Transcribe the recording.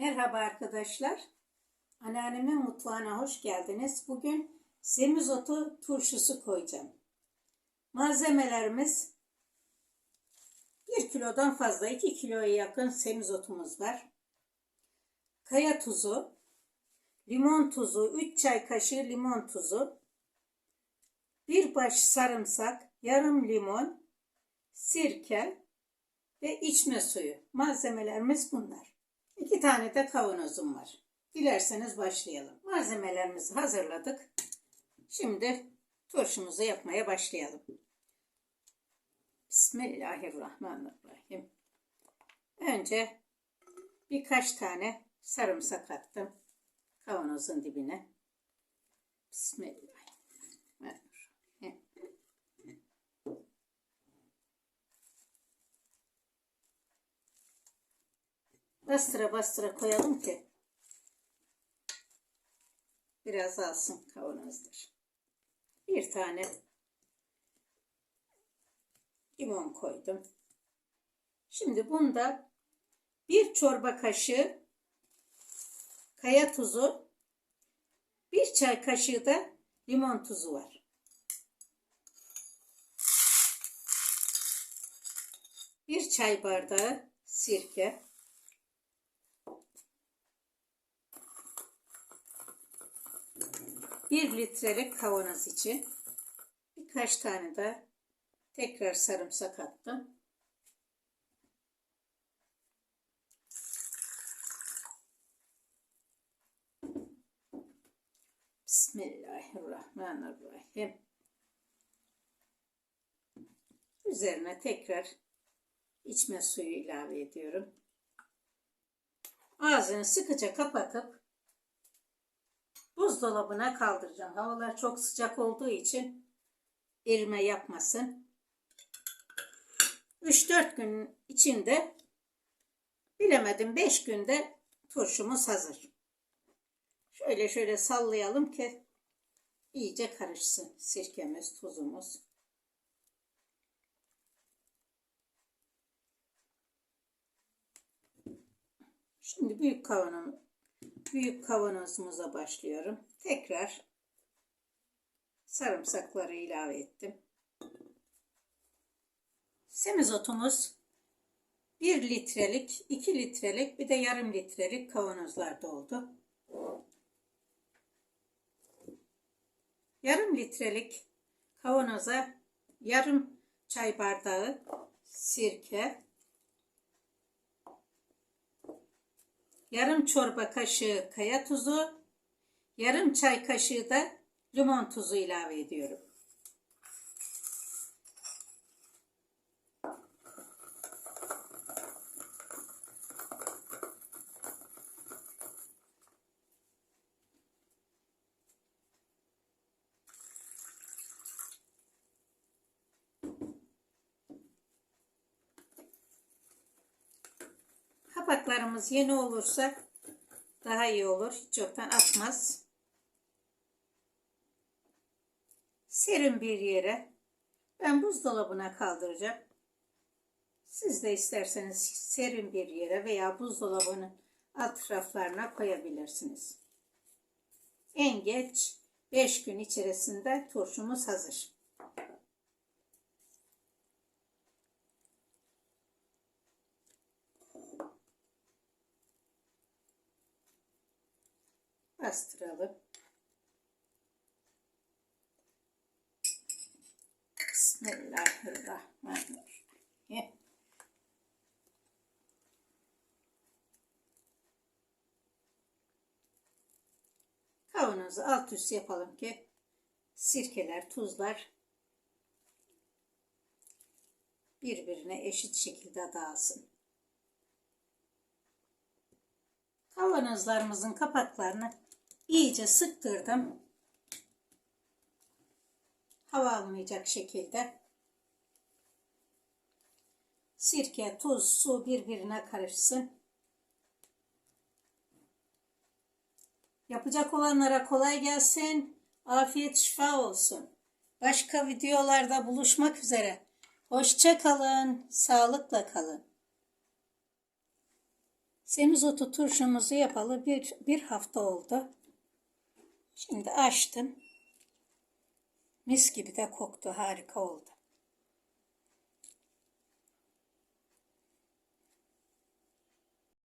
Merhaba arkadaşlar. Anneannemin mutfağına hoş geldiniz. Bugün semizotu turşusu koyacağım. Malzemelerimiz 1 kilodan fazla 2 kiloya yakın semizotumuz var. Kaya tuzu, limon tuzu, 3 çay kaşığı limon tuzu, bir baş sarımsak, yarım limon, sirke ve içme suyu. Malzemelerimiz bunlar. İki tane de kavanozum var. Dilerseniz başlayalım. Malzemelerimizi hazırladık. Şimdi turşumuzu yapmaya başlayalım. Bismillahirrahmanirrahim. Önce birkaç tane sarımsak attım kavanozun dibine. Bismillahirrahmanirrahim. Bastıra bastıra koyalım ki biraz alsın kavanozdur. Bir tane limon koydum. Şimdi bunda bir çorba kaşığı kaya tuzu, bir çay kaşığı da limon tuzu var. Bir çay bardağı sirke. Bir litrelik kavanoz için birkaç tane de tekrar sarımsak attım. Bismillahirrahmanirrahim. Üzerine tekrar içme suyu ilave ediyorum. Ağzını sıkıca kapatıp buzdolabına kaldıracağım. Havalar çok sıcak olduğu için erime yapmasın. 3-4 gün içinde bilemedim 5 günde turşumuz hazır. Şöyle şöyle sallayalım ki iyice karışsın sirkemiz, tuzumuz. Şimdi büyük kavanoz büyük kavanozumuza başlıyorum. Tekrar sarımsakları ilave ettim. Semizotumuz 1 litrelik, 2 litrelik bir de yarım litrelik kavanozlarda oldu. Yarım litrelik kavanoza yarım çay bardağı sirke, yarım çorba kaşığı kaya tuzu, yarım çay kaşığı da limon tuzu ilave ediyorum. Kapaklarımız yeni olursa daha iyi olur. Hiç yoktan atmaz. Serin bir yere ben buzdolabına kaldıracağım. Siz de isterseniz serin bir yere veya buzdolabının alt raflarına koyabilirsiniz. En geç 5 gün içerisinde turşumuz hazır. Bastıralım. Bismillahirrahmanirrahim. Kavanozu alt üst yapalım ki sirkeler, tuzlar birbirine eşit şekilde dağılsın. Kavanozlarımızın kapaklarını iyice sıktırdım. Hava almayacak şekilde. Sirke, tuz, su birbirine karışsın. Yapacak olanlara kolay gelsin. Afiyet şifa olsun. Başka videolarda buluşmak üzere. Hoşça kalın, sağlıkla kalın. Semizotu turşumuzu yapalı bir, bir hafta oldu. Şimdi açtım. Mis gibi de koktu. Harika oldu.